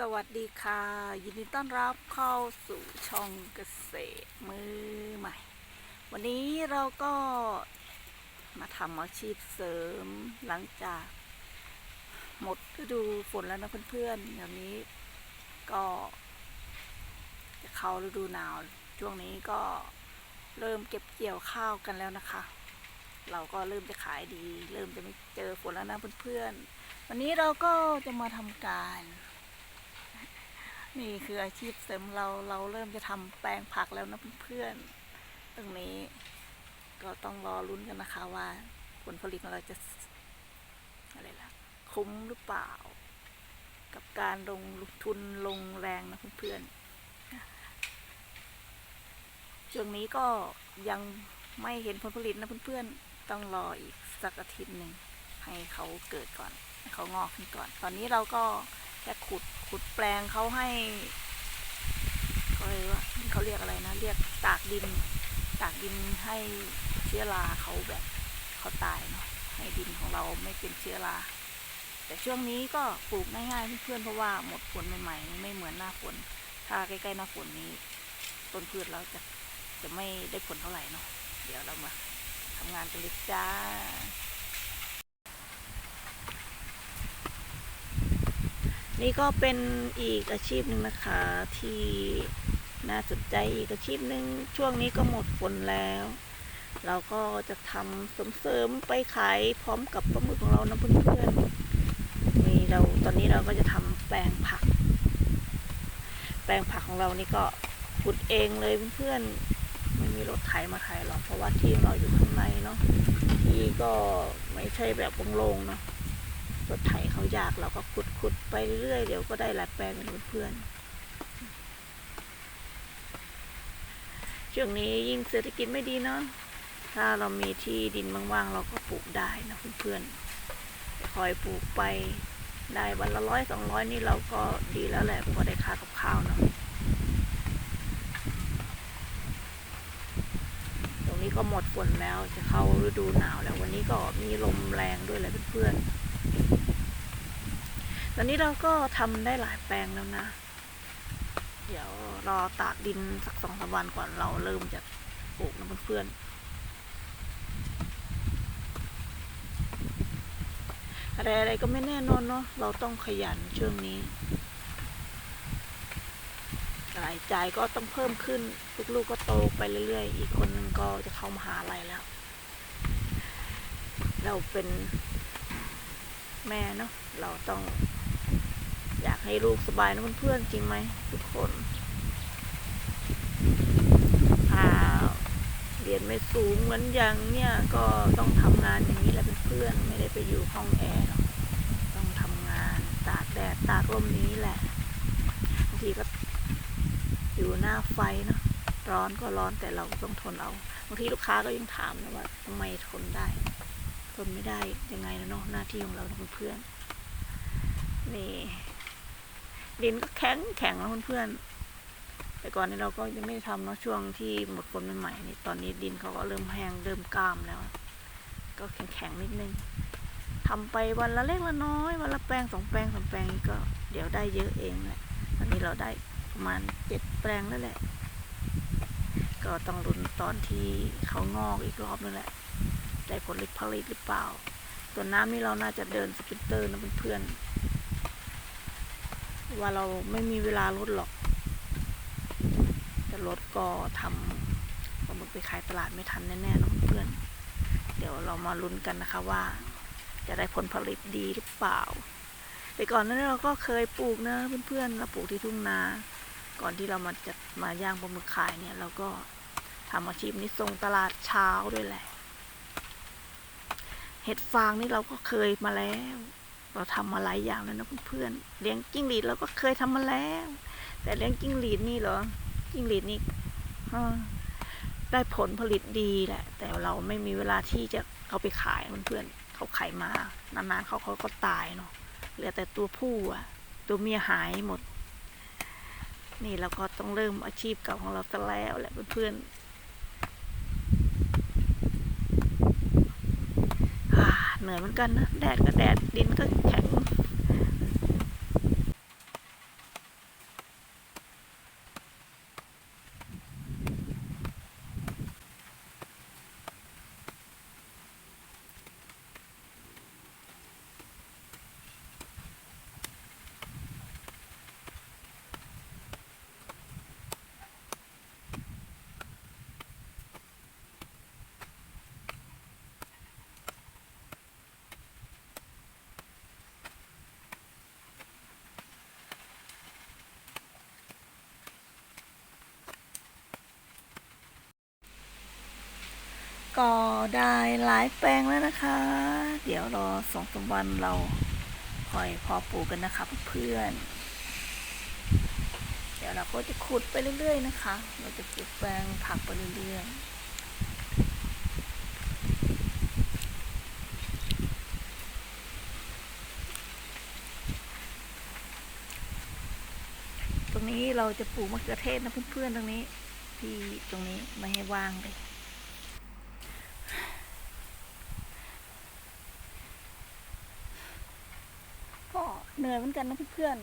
สวัสดีค่ะ ยินดีต้อนรับเข้าสู่ช่องเกษตรมือใหม่ วันนี้เราก็มาทำอาชีพเสริมหลังจาก หมดฤดูฝนแล้วนะเพื่อนๆเดี๋ยวนี้ก็จะเข้าฤดูหนาว ช่วงนี้ก็เริ่มเก็บเกี่ยวข้าวกันแล้วนะคะ เราก็เริ่มจะขายดี เริ่มจะไม่เจอฝนแล้วนะเพื่อนๆวันนี้เราก็จะมาทำการ นี่คืออาชีพเสริมเราเราเริ่มจะทำแปลงผักแล้วนะเพื่อนๆตรงนี้ก็ต้องรอลุ้นกันนะคะว่าผลผลิตของเราจะอะไรล่ะ คุ้มหรือเปล่า กับการลงทุนลงแรงนะเพื่อนๆช่วงนี้ก็ยังไม่เห็นผลผลิตนะเพื่อนๆต้องรออีกสักอาทิตย์หนึ่งให้เขาเกิดก่อน ให้เขางอกขึ้นก่อน ตอนนี้เราก็แค่ขุด ขุดแปลงเขาให้เขาเรียกว่าเขาเรียกอะไรนะ เรียกตากดิน ตากดินให้เชื้อราเขาแบบเขาตายเนาะให้ดินของเราไม่เป็นเชื้อรา แต่ช่วงนี้ก็ปลูกง่ายๆเพื่อนๆเพราะว่าหมดฝนใหม่ๆไม่เหมือนหน้าฝน ถ้าใกล้ๆหน้าฝนนี้ต้นพืชเราจะจะไม่ได้ผลเท่าไหร่เนาะเดี๋ยวเรามาทำงานกันเลยจ้า นี่ก็เป็นอีกอาชีพหนึ่งนะคะที่น่าสนใจอีกอาชีพหนึ่งช่วงนี้ก็หมดฝนแล้ว เราก็จะทำเสริมๆไปขายพร้อมกับปลาหมึกของเรานะเพื่อนๆนี่เราตอนนี้เราก็จะทำแปลงผัก แปลงผักของเรานี่ก็ขุดเองเลยเพื่อนๆไม่มีรถไถมาไถหรอกเพราะว่าที่เราอยู่ข้างในเนาะที่ก็ไม่ใช่แบบโล่งๆเนาะ รถไถเขายากเราก็ขุดขุดไปเรื่อยเดี๋ยวก็ได้หลายแปลงเพื่อนช่วงนี้ยิ่งเศรษฐกิจไม่ดีเนาะถ้าเรามีที่ดินว่างๆเราก็ปลูกได้นะเพื่อนๆคอยปลูกไปได้วันละร้อยสองร้อยนี่เราก็ดีแล้วแหละพอได้ค่ากับข้าวเนาะตรงนี้ก็หมดฝนแล้วจะเข้าฤดูหนาวแล้ววันนี้ก็มีลมแรงด้วยแหละเพื่อนๆ ตอนนี้เราก็ทำได้หลายแปลงแล้วนะ เดี๋ยวรอตากดินสักสองสามวันก่อนเราเริ่มจะปลูกนะเพื่อนๆอะไรอะไรก็ไม่แน่นอนเนาะเราต้องขยันช่วงนี้รายจ่ายก็ต้องเพิ่มขึ้นลูกๆก็โตไปเรื่อยๆ อีกคนนึงก็จะเข้ามหาลัยแล้ว เราเป็นแม่เนาะเราต้อง อยากให้ลูกสบายนะเพื่อนๆจริงไหมทุกคนถ้าเรียนไม่สูงเหมือนอย่างเนี่ยก็ต้องทำงานอย่างนี้แหละเพื่อนๆไม่ได้ไปอยู่ห้องแอร์ต้องทำงานตากแดดตากลมนี้แหละบางทีก็อยู่หน้าไฟเนาะร้อนก็ร้อนแต่เราต้องทนเอาบางทีลูกค้าก็ยังถามนะว่าทำไมทนได้ ทนไม่ได้ยังไงนะเนาะหน้าที่ของเราเพื่อนๆนี่ ดินก็แข็งแข็งแล้วเพื่อนๆแต่ก่อนนี้เราก็ยังไม่ทำเนาะช่วงที่หมดฝนใหม่ๆนี่ตอนนี้ดินเขาก็เริ่มแห้งเริ่มกล้ามแล้ว ก็แข็งแข็งนิดนึงทำไปวันละเล็กละน้อย วันละแปลงสองแปลงสามแปลงก็เดี๋ยวได้เยอะเองแหละตอนนี้เราได้ประมาณเจ็ดแปลงแล้วแหละ ก็ต้องรุนตอนที่เขางอกอีกรอบนึงแหละได้ผลผลิตหรือเปล่าส่วนน้ำนี่เราน่าจะเดินสปรินเตอร์นะเพื่อน ว่าเราไม่มีเวลาลดหรอก แต่รถก็ทำปลาหมึกไปขายตลาดไม่ทันแน่ๆนะเพื่อน เดี๋ยวเรามาลุ้นกันนะคะว่า จะได้ผลผลิตดีหรือเปล่า แต่ก่อนนั้นเราก็เคยปลูกนะเพื่อนๆเราปลูกที่ทุ่งนา ก่อนที่เรามาจะมาย่างปลาหมึกขายเนี่ยเราก็ทำอาชีพนี้ส่งตลาดเช้าด้วยแหละ เห็ดฟางนี่เราก็เคยมาแล้ว เราทำมาหลายอย่างแล้วนะเพื่อนๆเลี้ยงจิ้งหรีดเราก็เคยทำมาแล้ว แต่เลี้ยงจิ้งหรีดนี่เหรอจิ้งหรีดนี่ได้ผลผลิตดีแหละ แต่เราไม่มีเวลาที่จะเอาไปขายเพื่อนๆเขาไข่มานานๆเขาเขาก็ตายเนาะเหลือแต่ตัวผู้อะตัวเมียหายหมด นี่เราก็ต้องเริ่มอาชีพเก่าของเราซะแล้วแหละเพื่อนๆอ่า เหนื่อยเหมือนกันนะ แดดก็แดด ดินก็แข็ง ได้หลายแปลงแล้วนะคะ เดี๋ยวรอสองสามวันเราคอยพอปลูกกันนะคะเพื่อนเดี๋ยวเราก็จะขุดไปเรื่อยๆนะคะ เราจะปลูกแปลงผักไปเรื่อยๆตรงนี้เราจะปลูกมะเขือเทศนะเพื่อนๆตรงนี้ ที่ตรงนี้ไม่ให้ว่างเลย ก็ เหนื่อยเหมือนกันนะเพื่อน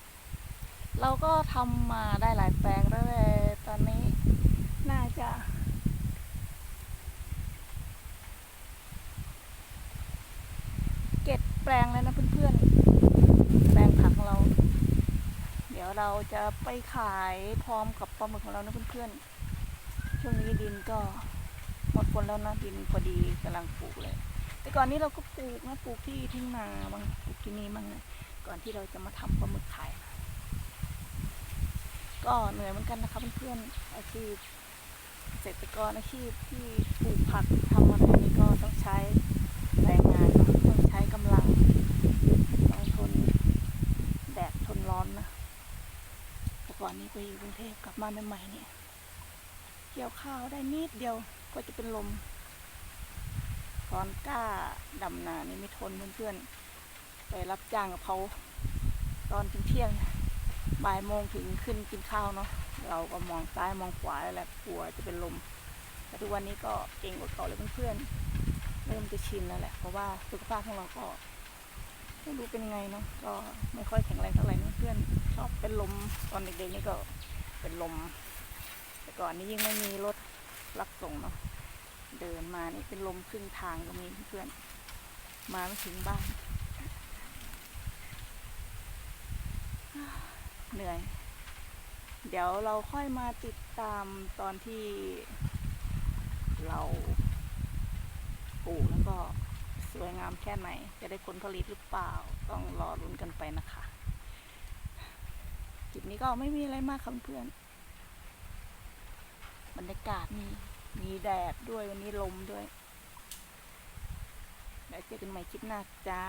ๆ เราก็ทำมาได้หลายแปลงแล้วแต่ตอนนี้น่าจะ เก็ดแปลงแล้วนะเพื่อนๆ แปลงผักของเรา เดี๋ยวเราจะไปขายพร้อมกับปลาหมึกของเรานะเพื่อนๆ ช่วงนี้ดินก็หมดฝนแล้วนะดินพอดีกำลังปลูกเลย แต่ก่อนนี้เราก็ปลูกนะปลูกที่ทุ่งนาบางปลูกที่นี่บ้างนะก่อนที่เราจะมาทำปลาหมึกขายนะก็เหนื่อยเหมือนกันนะคะเพื่อนๆอาชีพเกษตรกรอาชีพที่ปลูกผักทำอะไรนี่ก็ต้องใช้แรงงานต้องใช้กำลังต้องทนแดดทนร้อนนะแต่ก่อนนี้ไปอยู่กรุงเทพกลับมาใหม่ๆเนี่ยเกี่ยวข้าวได้นิดเดียวก็จะเป็นลม ตอนกล้าดำนานี่ไม่ทนเพื่อนๆไปรับจ้างกับเขาตอนถึงเที่ยงบ่ายโมงถึงขึ้นกินข้าวเนาะเราก็มองซ้ายมองขวาแล้วแหละกลัวจะเป็นลมแต่ทุกวันนี้ก็เก่งกว่าเก่าเลยเพื่อนๆเริ่มจะชินแล้วแหละเพราะว่าสุขภาพของเราก็ไม่รู้เป็นไงเนาะก็ไม่ค่อยแข็งแรงเท่าไหร่เพื่อนชอบเป็นลมตอนเด็กๆนี่ก็เป็นลม แต่ก่อนนี้ยิ่งไม่มีรถรับส่งเนาะ เดินมานี่เป็นลมครึ่งทางก็มีเพื่อน มาไม่ถึงบ้าน เหนื่อย เดี๋ยวเราค่อยมาติดตามตอนที่เราปลูกแล้วก็สวยงามแค่ไหน จะได้ผลผลิตหรือเปล่า ต้องรอลุ้นกันไปนะคะคลิปนี้ก็ไม่มีอะไรมากค่ะเพื่อน บรรยากาศมี มีแดดด้วยวันนี้ลมด้วย แล้วเจอกันใหม่คลิปหน้าจ้า